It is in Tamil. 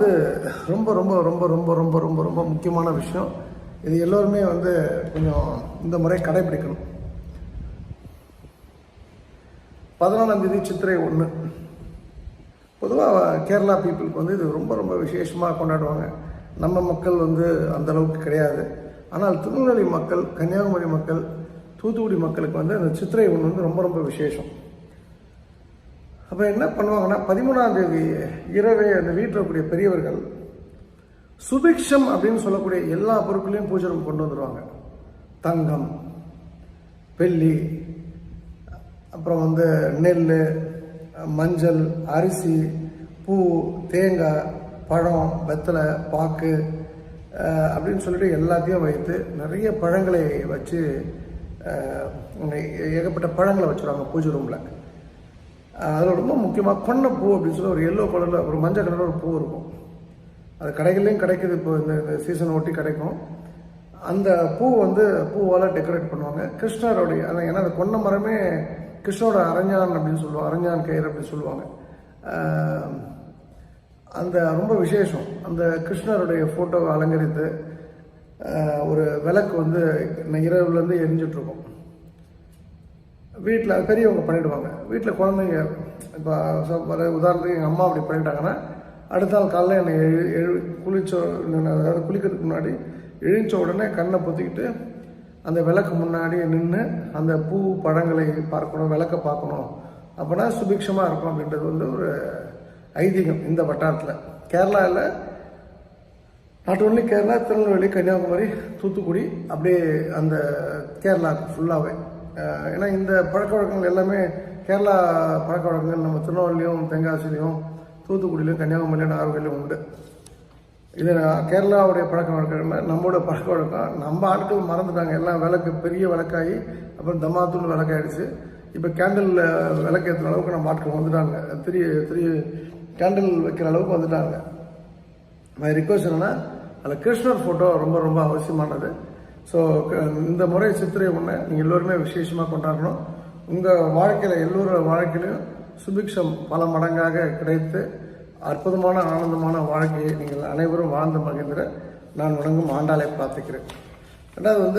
ரொம்ப ரொம்ப ரொம்ப ரொம்ப ரொம்ப ரொம்ப ரொம்ப முக்கியமான விஷயம். இது எல்லோருமே வந்து கொஞ்சம் இந்த முறை கடைபிடிக்கணும். பதினாலாம் தேதி சித்திரை ஒன்று பொதுவாக கேரளா பீப்புளுக்கு வந்து இது ரொம்ப ரொம்ப விசேஷமாக கொண்டாடுவாங்க. நம்ம மக்கள் வந்து அந்த அளவுக்கு கிடையாது. ஆனால் திருநெல்வேலி மக்கள் கன்னியாகுமரி மக்கள் தூத்துக்குடி மக்களுக்கு வந்து அந்த சித்திரை ஒன்று வந்து ரொம்ப ரொம்ப விசேஷம். அப்போ என்ன பண்ணுவாங்கன்னா பதிமூணாம் தேதி இரவே அந்த வீட்டில் இருக்கக்கூடிய பெரியவர்கள் சுபிக்ஷம் அப்படின்னு சொல்லக்கூடிய எல்லா பொருட்களையும் பூஜை கொண்டு வந்துடுவாங்க தங்கம் வெள்ளி அப்புறம் வந்து நெல் மஞ்சள் அரிசி பூ தேங்காய் பழம் வெத்தலை பாக்கு அப்படின்னு சொல்லிட்டு எல்லாத்தையும் வைத்து நிறைய பழங்களை வச்சு ஏகப்பட்ட பழங்களை வச்சுருவாங்க பூஜை ரூமில். அதில் ரொம்ப முக்கியமாக கொன்ன பூ அப்படின்னு சொல்லி ஒரு எல்லோ கலரில் ஒரு மஞ்சள் கலரில் ஒரு பூ இருக்கும். அது கடைகள்லேயும் கிடைக்குது இப்போ இந்த இந்த சீசன் ஒட்டி கிடைக்கும். அந்த பூ வந்து பூவால் டெக்கரேட் பண்ணுவாங்க. கிருஷ்ணருடைய அதான் ஏன்னா அந்த கொன்னை மரமே கிருஷ்ணரோட அரஞ்சான் அப்படின்னு சொல்லுவாங்க அரஞ்சான் கயிறு அப்படின்னு சொல்லுவாங்க. அந்த ரொம்ப விசேஷம். அந்த கிருஷ்ணருடைய ஃபோட்டோவை அலங்கரித்து ஒரு விளக்கு வந்து இரவுலேருந்து எரிஞ்சிட்ருக்கும் வீட்டில் பெரியவங்க பண்ணிவிடுவாங்க வீட்டில் குழந்தைங்க இப்போ உதாரணத்துக்கு எங்கள் அம்மா அப்படி பண்ணிட்டாங்கன்னா அடுத்த நாள் காலைல என்னை எழு எழு குளிச்ச அதாவது குளிக்கிறதுக்கு முன்னாடி எழுந்த உடனே கண்ணை பொத்திக்கிட்டு அந்த விளக்கு முன்னாடி நின்று அந்த பூ பழங்களை பார்க்கணும் விளக்க பார்க்கணும். அப்போனா சுபிக்ஷமாக இருக்கும் அப்படின்றது வந்து ஒரு ஐதீகம் இந்த வட்டாரத்தில். கேரளாவில் நாட் ஒன்லி கேரளா திருநெல்வேலி கன்னியாகுமரி தூத்துக்குடி அப்படியே அந்த கேரளா ஃபுல்லாகவே ஏன்னா இந்த பழக்க வழக்கங்கள் எல்லாமே கேரளா பழக்க வழக்கங்கள் நம்ம திருநெல்வேலியும் தென்காசிலையும் தூத்துக்குடியிலையும் கன்னியாகுமரியிலும் நாகர்கோயிலும் உண்டு. இது கேரளாவுடைய பழக்க வழக்கங்கள் நம்மளோட பழக்க வழக்கம். நம்ம ஆட்கள் மறந்துட்டாங்க. எல்லாம் விளக்கு பெரிய விளக்காகி அப்புறம் தமாத்தூள் விளக்காயிடுச்சு. இப்போ கேண்டில் விளக்கேற்றுற அளவுக்கு நம்ம ஆட்கள் வந்துட்டாங்க. திரு திரு கேண்டில் வைக்கிற அளவுக்கு வந்துட்டாங்க. மை ரிக்வஸ்ட் என்னென்னா அதில் கிருஷ்ணர் ஃபோட்டோ ரொம்ப ரொம்ப அவசியமானது. ஸோ um, இந்த முறை சித்திரை ஒன்று நீங்கள் எல்லோருமே விசேஷமாக கொண்டாடணும். உங்கள் வாழ்க்கையில் எல்லோரோட வாழ்க்கையிலும் சுபிக்ஷம் பல மடங்காக கிடைத்து அற்புதமான ஆனந்தமான வாழ்க்கையை நீங்கள் அனைவரும் வாழ்ந்து மகிழ்ந்திட நான் வணங்கும் ஆண்டாளை பிரார்த்திக்கிறேன். ரெண்டாவது வந்து